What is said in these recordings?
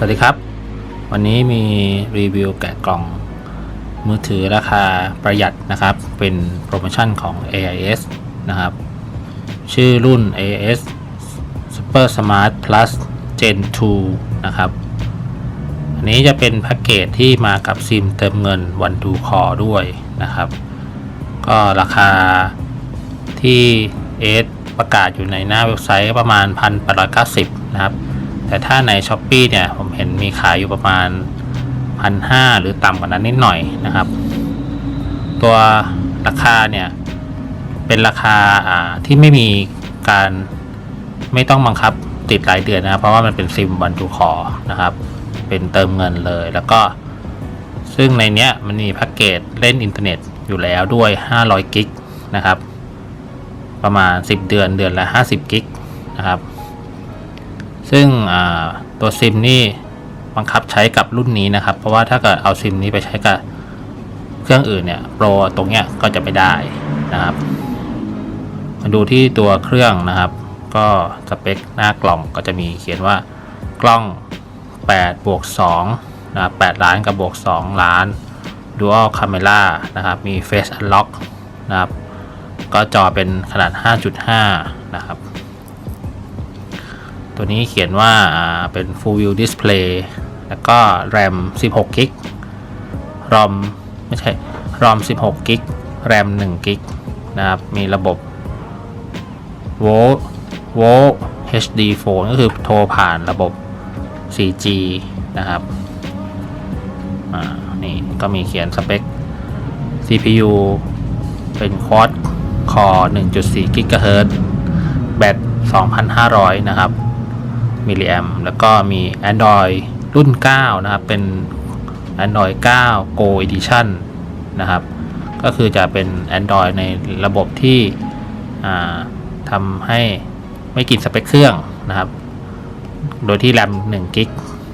สวัสดีครับ วันนี้มีรีวิวแกะกล่องมือถือราคาประหยัดนะครับ เป็นโปรโมชั่นของ AIS นะครับ ชื่อรุ่น AIS Super Smart Plus Gen 2 นะครับ อันนี้จะเป็นแพ็กเกจที่มากับซิมเติมเงินวันดูคอด้วยนะครับ ก็ราคาที่เอสประกาศอยู่ในหน้าเว็บไซต์ประมาณ 1,890 นะครับ แต่ถ้าใน s h อ p e e เนี่ยผมเห็นมีขายอยู่ประมาณ 1,500 หรือต่ำกว่านั้นนิดหน่อยนะครับ ตัวราคาเนี่ยเป็นราคาาที่ไม่มีการไม่ต้องบังคับติดรายเดือนนะครับ เพราะว่ามันเป็นซิมวันทูคอนะครับ เป็นเติมเงินเลยแล้วก็ ซึ่งในเนี้ยมันมีแพ็กเกจเล่นอินเทอร์เน็ตอยู่แล้วด้วย 500 กิกนะครับ ประมาณ 10 เดือนเดือนละ 50 กิกนะครับ ซึ่งตัวซิมนี่บังคับใช้กับรุ่นนี้นะครับ เพราะว่าถ้าเกิดเอาซิมนี้ไปใช้กับเครื่องอื่นเนี่ยโปรตรงเนี้ยก็จะไม่ได้นะครับ มาดูที่ตัวเครื่องนะครับ ก็สเปคหน้ากล่องก็จะมีเขียนว่ากล้อง8บวก2นะ8ล้านกับบวก 2 ล้าน Dual Camera นะครับ มี Face Unlock นะครับ ก็จอเป็นขนาด 5.5 นะครับ ตัวนี้เขียนว่าเป็น Full View Display แล้วก็ RAM 16 g b ROM ไม่ใช่ ROM 16 g b RAM 1 g b นะครับ มีระบบ VO VO HD Phone ก็คือโทรผ่านระบบ 4G นะครับอ่านี่ก็มีเขียนสเปค CPU เป็น Quad Core 1.4 GHz แบต2,500 นะครับ มิลลิแอมแล้วก็มี Android รุ่น 9 นะครับ เป็น Android 9 Go Edition นะครับ ก็คือจะเป็น Android ในระบบที่ทำให้ไม่กินสเปคเครื่องนะครับ โดยที่แรม1กิก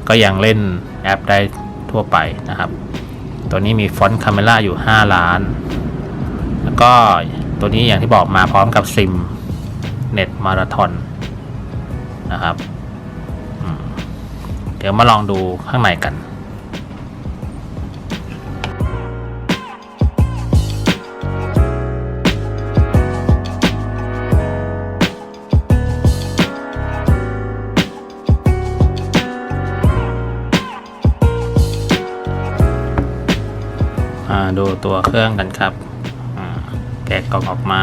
ก็ยังเล่นแอปได้ทั่วไปนะครับ ตัวนี้มีฟอนต์คาเมล่าอยู่ 5 ล้าน แล้วก็ตัวนี้อย่างที่บอกมาพร้อมกับซิมเน็ตมาราทอนนะครับ ดี๋ยวมาลองดูข้างในกันอ่าดูตัวเครื่องกันครับ แกะกล่องออกมา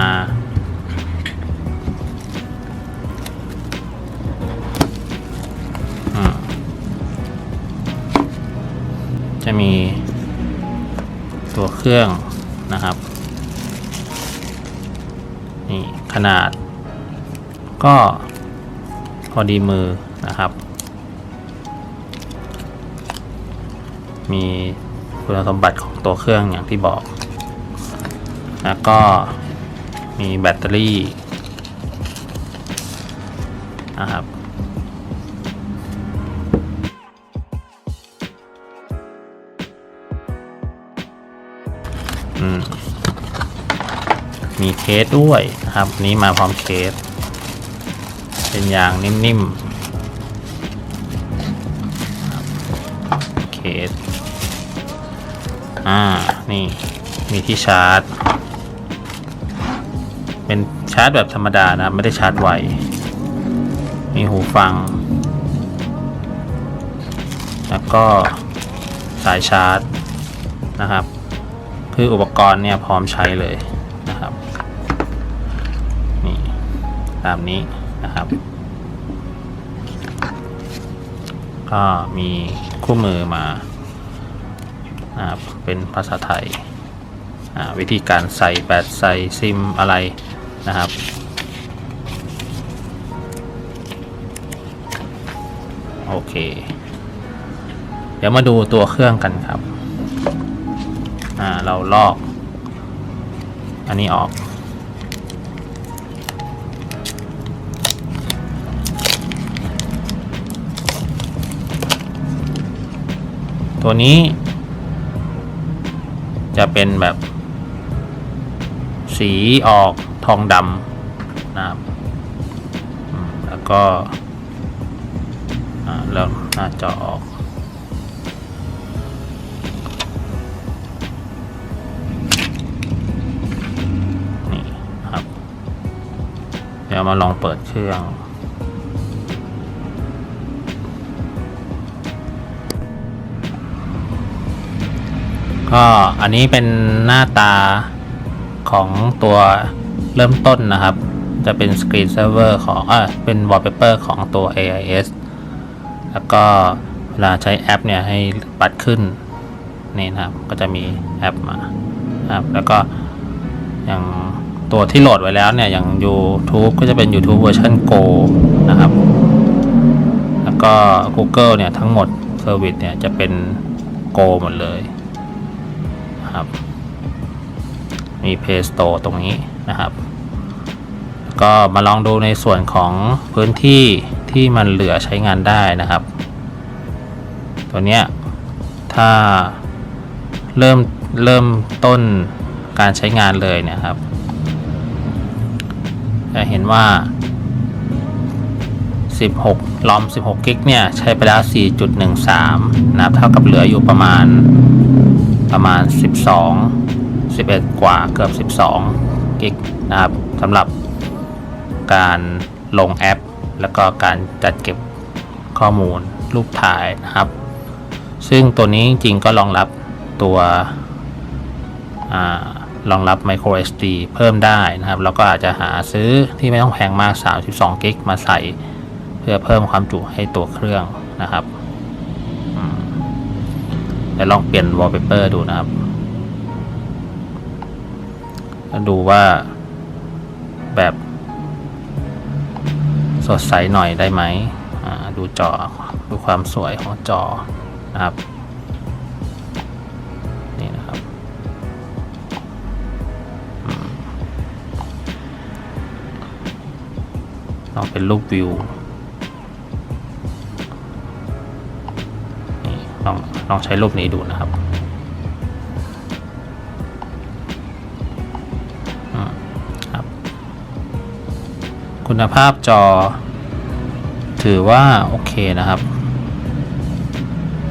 จะมีตัวเครื่องนะครับนี่ขนาด ก็พอดีมือนะครับ มีคุณสมบัติของตัวเครื่องอย่างที่บอก แล้วก็มีแบตเตอรี่นะครับ มีเคสด้วยนะครับ นี้มาพร้อมเคส เป็นยางนิ่มๆ เคส อ่า นี่ มีที่ชาร์จ เป็นชาร์จแบบธรรมดานะไม่ได้ชาร์จไว มีหูฟัง แล้วก็สายชาร์จนะครับ คืออุป กรณ์เนี่ยพร้อมใช้เลยนะครับนี่ตามนี้นะครับ ก็มีคู่มือมานะครับเป็นภาษาไทย วิธีการใส่แบตใส่ซิมอะไรนะครับโอเค เดี๋ยวมาดูตัวเครื่องกันครับ อ่า เราลอก อันนี้ออก ตัวนี้ จะเป็นแบบ สีออกทองดำนะครับแล้วก็อ่าแล้วหน้าจอออก เดี๋ยวมาลองเปิดเครื่อง ก็อันนี้เป็นหน้าตาของตัวเริ่มต้นนะครับ จะเป็นสกรีนเซิร์ฟเวอร์ของอ่าเป็นวอลเปเปอร์ของตัว AIS แล้วก็เวลาใช้แอปเนี่ยให้ปัดขึ้นนี่นะครับ ก็จะมีแอปมาครับ แล้วก็อย่าง ตัวที่โหลดไว้แล้วเนี่ยอย่าง YouTube ก็จะเป็น YouTube เวอร์ชัน Go นะครับ แล้วก็ Google เนี่ยทั้งหมดเซอร์วิสเนี่ยจะเป็น Go หมดเลยนะครับ มี Play Store ตรงนี้นะครับแล้วก็มาลองดูในส่วนของพื้นที่ที่มันเหลือใช้งานได้นะครับ ตัวเนี้ยถ้าเริ่มเริ่มต้นการใช้งานเลยเนะครับ จะเห็นว่า 16 ลอม 16 กิกเนี่ย ใช้ไปแล้ว 4.13 นะครับ เท่ากับเหลืออยู่ประมาณประมาณ 12 11 กว่าเกือบ 12 กิกนะครับสำหรับการลงแอป แล้วก็การจัดเก็บข้อมูลรูปถ่ายนะครับ ซึ่งตัวนี้จริงๆก็รองรับตัวอา รองรับ micro SD เพิ่มได้นะครับ แล้วก็อาจจะหาซื้อที่ไม่ต้องแพงมาก 32กิกมาใส่ เพื่อเพิ่มความจุให้ตัวเครื่องนะครับเดี๋ยวลองเปลี่ยน wallpaper ดูนะครับแล้วดูว่าแบบสดใสหน่อยได้ไหม ดูจอ ดูความสวยของจอนะครับ ลองเป็นรูปวิวนี่ลองลองใช้รูปนี้ดูนะครับครับ คุณภาพจอ ถือว่าโอเคนะครับ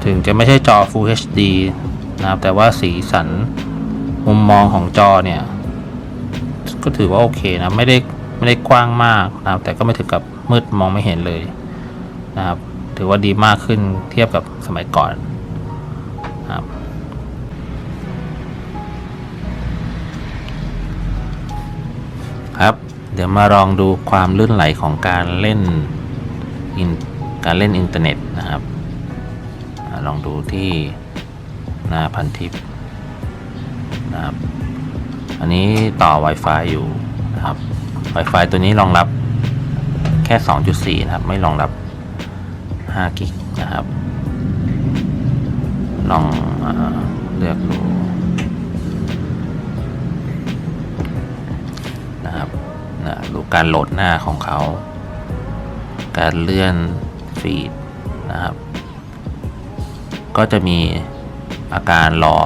ถึงจะไม่ใช่จอ Full HD นะครับ แต่ว่าสีสันมุมมองของจอเนี่ย ก็ถือว่าโอเคนะ ไม่ได้ ไม่ได้กว้างมากนะครับ แต่ก็ไม่ถึงกับมืดมองไม่เห็นเลยนะครับ ถือว่าดีมากขึ้นเทียบกับสมัยก่อนนะครับครับ เดี๋ยวมาลองดูความลื่นไหลของการเล่นนการเล่นอินเทอร์เน็ตนะครับลองดูที่หน้าพันทิปนะครับ อันนี้ต่อ Wi-Fi อยู่นะครับ Wi-Fi ตัวนี้รองรับแค่ 2.4 นะครับ ไม่รองรับ 5 กิกนะครับ ลองอเลือกดูนะครับนะดูการโหลดหน้าของเขา การเลื่อนฟีดนะครับ ก็จะมีอาการรอ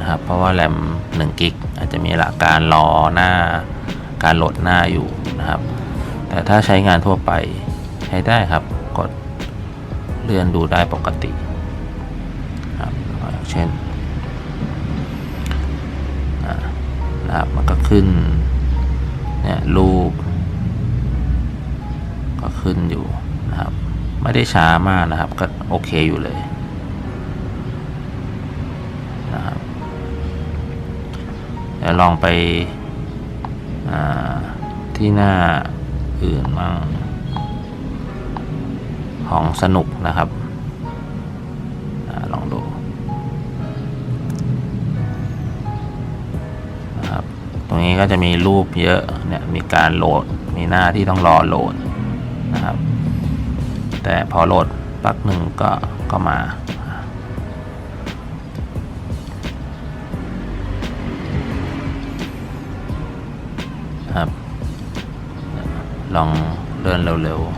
นะครับ เพราะว่าแรม1กิกอาจจะมีอาการรอหน้า การโหลดหน้าอยู่นะครับ แต่ถ้าใช้งานทั่วไปใช้ได้ครับ กดเลื่อนดูได้ปกติครับเช่นนะครับมันก็ขึ้นเนี่ยรูป ก็ขึ้นอยู่นะครับ ไม่ได้ช้ามากนะครับ ก็โอเคอยู่เลยนะครับเดี๋ยวลองไป ที่หน้าอื่นบ้างของสนุกนะครับอลองดูนะครับ ตรงนี้ก็จะมีรูปเยอะเนี่ยมีการโหลดมีหน้าที่ต้องรอโหลดนะครับ แต่พอโหลดปักหนึ่งก็ก็มา ครับ ลองเลื่อนเร็วๆ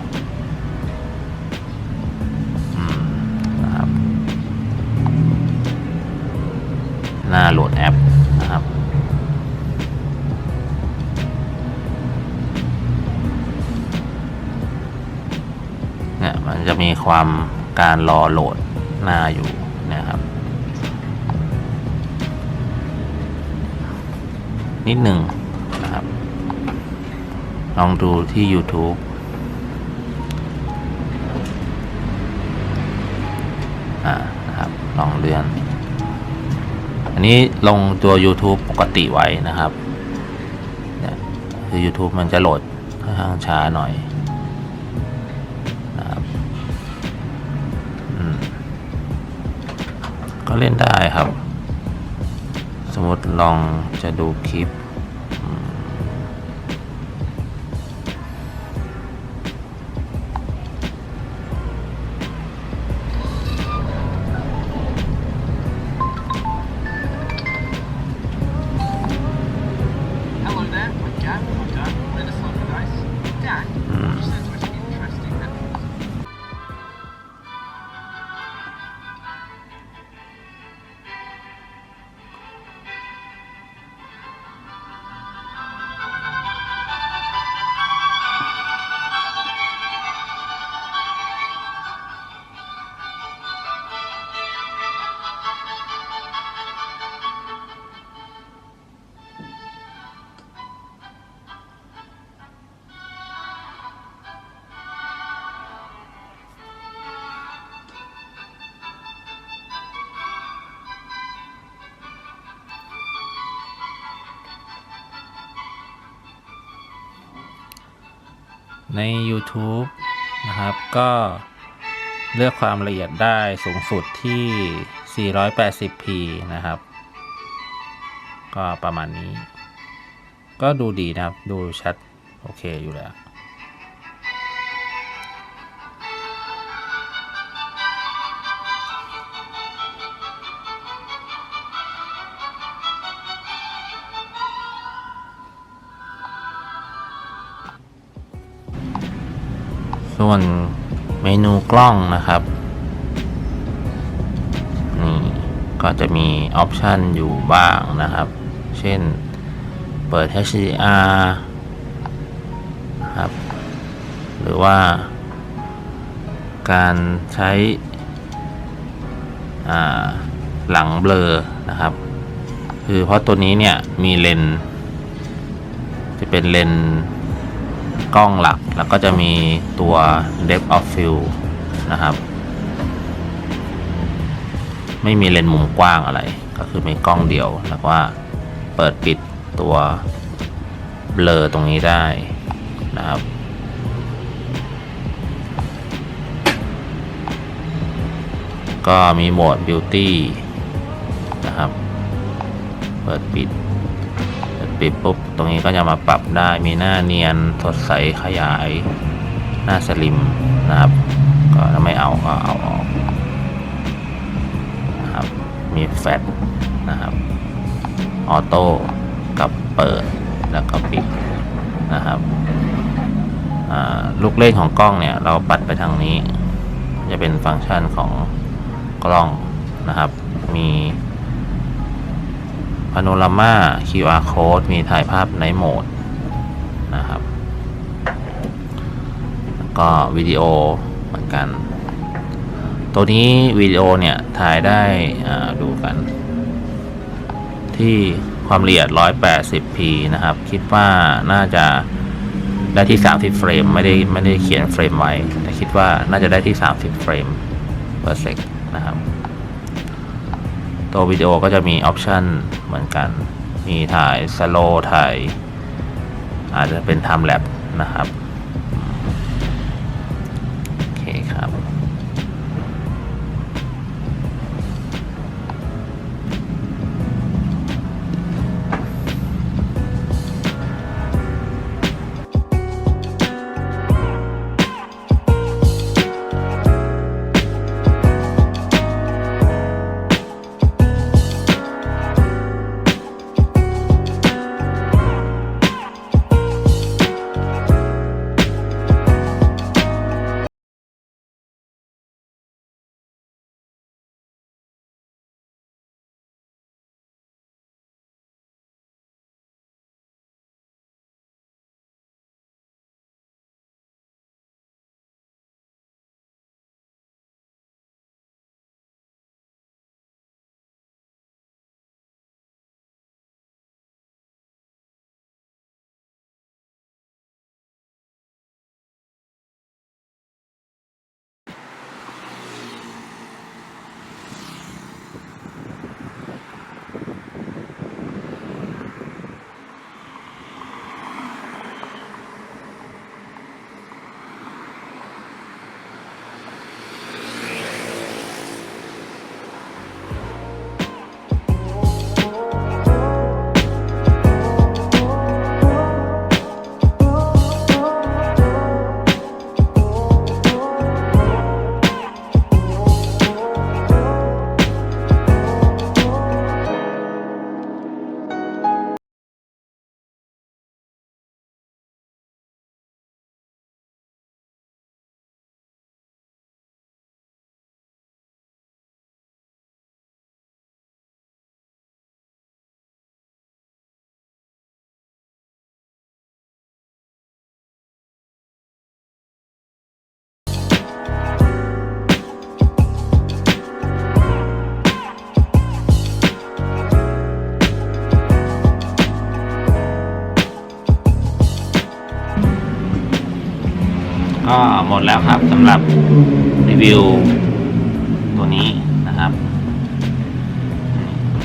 นะครับ หน้าโหลดแอปนะครับเนี่ยมันจะมีความการรอโหลดหน้าอยู่นะครับนิดหนึ่ง ลองดูที่ YouTube อ่านะครับลองเลื่อน อันนี้ลงตัว YouTube ปกติไว้นะครับเนี่ยคือ YouTube มันจะโหลดค่อนข้างช้าหน่อยนะครับอืมก็เล่นได้ครับ สมมติลองจะดูคลิป ใน YouTube นะครับ ก็เลือกความละเอียดได้สูงสุดที่ 480p นะครับ ก็ประมาณนี้ ก็ดูดีนะครับ ดูชัด โอเคอยู่แล้ว ส่วนเมนูกล้องนะครับ นี่ ก็จะมีออปชันอยู่บ้างนะครับ เช่นเปิด HDR ครับ หรือว่า การใช้หลังเบลอนะครับ คือเพราะตัวนี้เนี่ยมีเลนจะเป็นเลน กล้องหลักแล้วก็จะมีตัว depth of field นะครับ ไม่มีเลนส์มุมกว้างอะไร ก็คือมีกล้องเดียวแล้วว่าเปิดปิดตัวเบลอตรงนี้ได้นะครับก็มีโหมด beauty นะครับ เปิดปิดปิดปุ๊บ ตรงนี้ก็จะมาปรับได้มีหน้าเนียนสดใสขยาย หน้าสลิมนะครับ ก็ถ้าไม่เอาก็เอาออกนะครับมีแฟลชนะครับออโต้กับเปิดแล้วก็ปิดนะครับลูกเล่นของกล้องเนี่ยเราปัดไปทางนี้ จะเป็นฟังก์ชันของกล้องนะครับ มีาโนรามา QR code มีถ่ายภาพในโหมดนะครับ แล้วก็วิดีโอเหมือนกัน ตัวนี้วิดีโอเนี่ย ถ่ายได้ดูกัน ที่ความละเอียด 180p นะครับ คิดว่าน่าจะได้ที่ 30 เฟรม ไม่ได้ไม่ได้เขียนเฟรมไว้ แต่คิดว่าน่าจะได้ที่ 30 เฟรม per sec นะครับ ตัววิดีโอก็จะมีออปชันเหมือนกัน มีถ่ายสโลถ่าย อาจจะเป็นไทม์แลปนะครับ ก็หมดแล้วครับสำหรับรีวิวตัวนี้นะครับ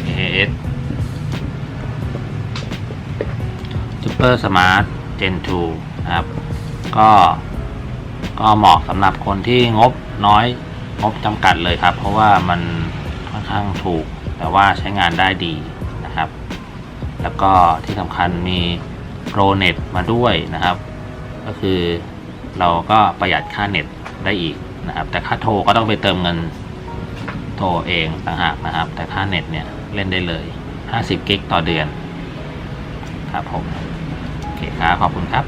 AS Super Smart Gen 2นะครับ ก็ก็เหมาะสำหรับคนที่งบน้อยงบจำกัดเลยครับ เพราะว่ามันค่อนข้างถูก แต่ว่าใช้งานได้ดีนะครับ แล้วก็ที่สำคัญมีโปรเน็ตมาด้วยนะครับ ก็คือ เราก็ประหยัดค่าเน็ตได้อีกนะครับ แต่ค่าโทรก็ต้องไปเติมเงินโทรเองต่างหากนะครับ แต่ค่าเน็ตเนี่ยเล่นได้เลย 50 กิกต่อเดือน ครับผม โอเคครับ ขอบคุณครับ